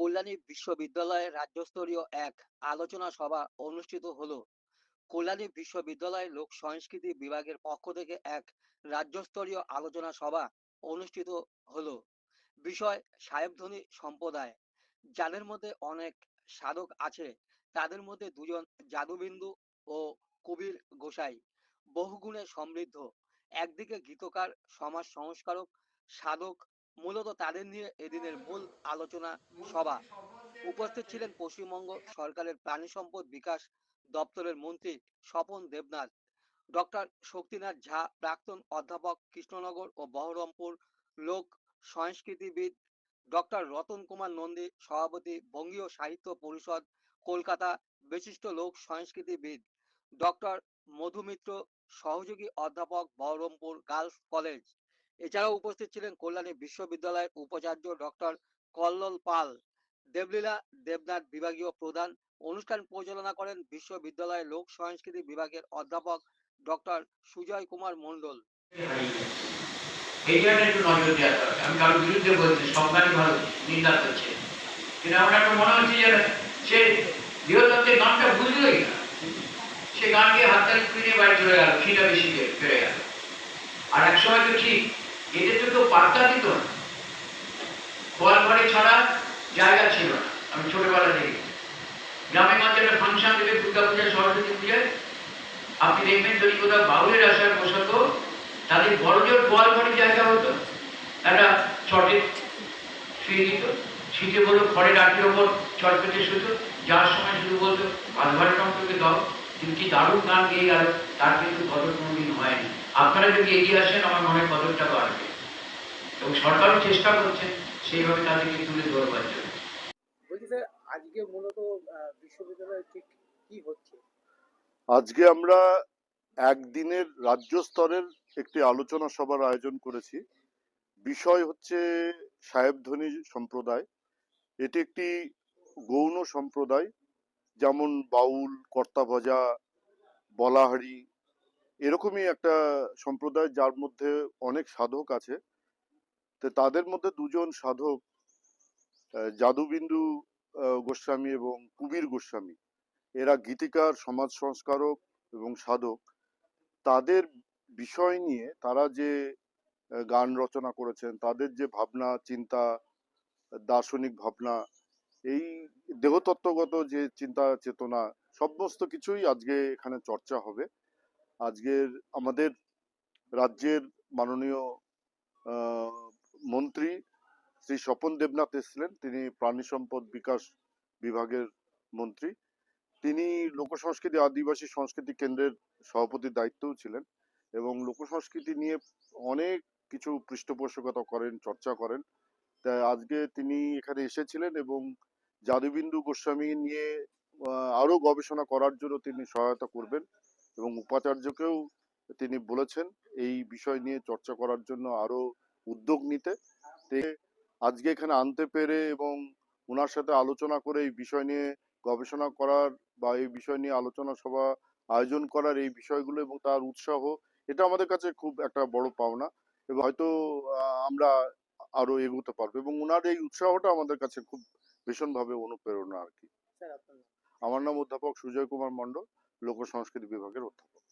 কল্যাণী বিশ্ববিদ্যালয়ে রাজ্যস্তরীয় এক আলোচনা সভা অনুষ্ঠিত হলো। কল্যাণী বিশ্ববিদ্যালয়ের লোক সংস্কৃতি বিভাগের পক্ষ থেকে এক রাজ্যস্তরীয় আলোচনা সভা অনুষ্ঠিত হলো। বিষয় সাহেবধ্বনি সম্প্রদায়। যাদের মধ্যে অনেক সাধক আছে, তাদের মধ্যে দুজন জাদুবিন্দু ও কবির গোসাই। বহুগুণে সমৃদ্ধ। একদিকে গীতকার, সমাজ সংস্কারক, সাধক মূলত তাদের নিয়ে এদিনের মূল আলোচনা সভা। উপস্থিত ছিলেন পশ্চিমবঙ্গ সরকারের প্রাণী সম্পদ বিকাশ দপ্তরের মন্ত্রী স্বপন দেবনাথ, ডক্টর শক্তিনাথ ঝা, প্রাক্তন অধ্যাপক কৃষ্ণনগর ও বহরমপুর লোক সংস্কৃতিবিদ ডক্টর রতন কুমার নন্দী, সভাপতি বঙ্গীয় সাহিত্য পরিষদ কলকাতা বিশিষ্ট লোক সংস্কৃতিবিদ ডক্টর মধুমিত্র, সহযোগী অধ্যাপক বহরমপুর গার্লস কলেজ। এছাড়াও উপস্থিত ছিলেন কল্যাণী বিশ্ববিদ্যালয়ের উপাচার্য ডক্টর কল্লোল পাল, দেবলীলা দেবনাথ বিভাগীয় প্রধান, অনুষ্ঠান পরিচালনা করেন বিশ্ববিদ্যালয়ের লোক সংস্কৃতি বিভাগের অধ্যাপক ডক্টর সুজয় কুমার মণ্ডল। এই একটু নজর দেওয়া দরকার। আমি কারোর বিরুদ্ধে বলছি নিন্দা করছে। কিন্তু আমার একটা মনে হচ্ছে যে সে বৃহত্তত্ত্বের গানটা সে গান গিয়ে হাততালি ফিরে বাড়ি চলে গেল ফিটা বেশি ফিরে গেল। আর এক সময় তো ঠিক এদের তো কেউ পাত্তা দিত না। গোয়াল ঘরে ছাড়া জায়গা ছিল না। আমি ছোটবেলা থেকে। গ্রামে মাঝে ফাংশন দেবে দুর্গা পূজায় সরস্বতী পূজায় আপনি দেখবেন যদি কোথাও বাউলের আসার পোশাকও তাদের বড় জোর গোয়াল ঘরে জায়গা হতো। একটা চটে শুয়ে দিত। শীতে বলতো খড়ের আটির ওপর চট পেতে শুতো। যার সময় শুধু বলতো আধঘরে টমটকে দাও। কিন্তু কি দারুণ গান গেয়ে গেল তার কিন্তু কদর কোনোদিন হয়নি। আপনারা যদি এগিয়ে আসেন আমার মনে হয় কদরটা বাড়বে। এবং সরকারও চেষ্টা করছে সেইভাবে তাদেরকে তুলে ধরবার জন্য। আজকে মূলত বিশ্ববিদ্যালয়ে ঠিক কি হচ্ছে? আজকে আমরা একদিনের রাজ্য স্তরের একটি আলোচনা সভার আয়োজন করেছি। বিষয় হচ্ছে সাহেবধ্বনি সম্প্রদায়। এটি একটি গৌণ সম্প্রদায়। যেমন বাউল কর্তাভজা বলাহারি এরকমই একটা সম্প্রদায় যার মধ্যে অনেক সাধক আছে। তো তাদের মধ্যে দুজন সাধক যাদুবিন্দু গোস্বামী এবং কুবির গোস্বামী। এরা গীতিকার, সমাজ সংস্কারক এবং সাধক। তাদের বিষয় নিয়ে তারা যে গান রচনা করেছেন, তাদের যে ভাবনা, চিন্তা, দার্শনিক ভাবনা এই দেহতত্ত্বগত যে চিন্তা চেতনা, সমস্ত কিছুই আজকে এখানে চর্চা হবে। আজকের আমাদের রাজ্যের মাননীয় মন্ত্রী শ্রী স্বপন দেবনাথ এসেছিলেন। তিনি প্রাণী সম্পদ বিকাশ বিভাগের মন্ত্রী। তিনি লোকসংস্কৃতি, আদিবাসী সংস্কৃতি কেন্দ্রের সভাপতির দায়িত্বও ছিলেন এবং লোকসংস্কৃতি নিয়ে অনেক কিছু পৃষ্ঠপোষকতা করেন, চর্চা করেন। তাই আজকে তিনি এখানে এসেছিলেন এবং যাদুবিন্দু গোস্বামী নিয়ে আহ, আরও গবেষণা করার জন্য তিনি সহায়তা করবেন এবং উপাচার্যকেও তিনি বলেছেন এই বিষয় নিয়ে চর্চা করার জন্য আরও উদ্যোগ নিতে। আজকে এখানে আনতে পেরে এবং ওনার সাথে আলোচনা করে এই বিষয় নিয়ে গবেষণা করার বা এই বিষয় নিয়ে আলোচনা সভা আয়োজন করার এই বিষয়গুলো এবং তার উৎসাহ এটা আমাদের কাছে খুব একটা বড় পাওনা এবং হয়তো আমরা আরও এগোতে পারব এবং ওনার এই উৎসাহটা আমাদের কাছে খুব ভীষণভাবে অনুপ্রেরণা আর কি। আমার নাম অধ্যাপক সুজয় কুমার মণ্ডল লোক সংস্কৃতি বিভাগের অধ্যাপক।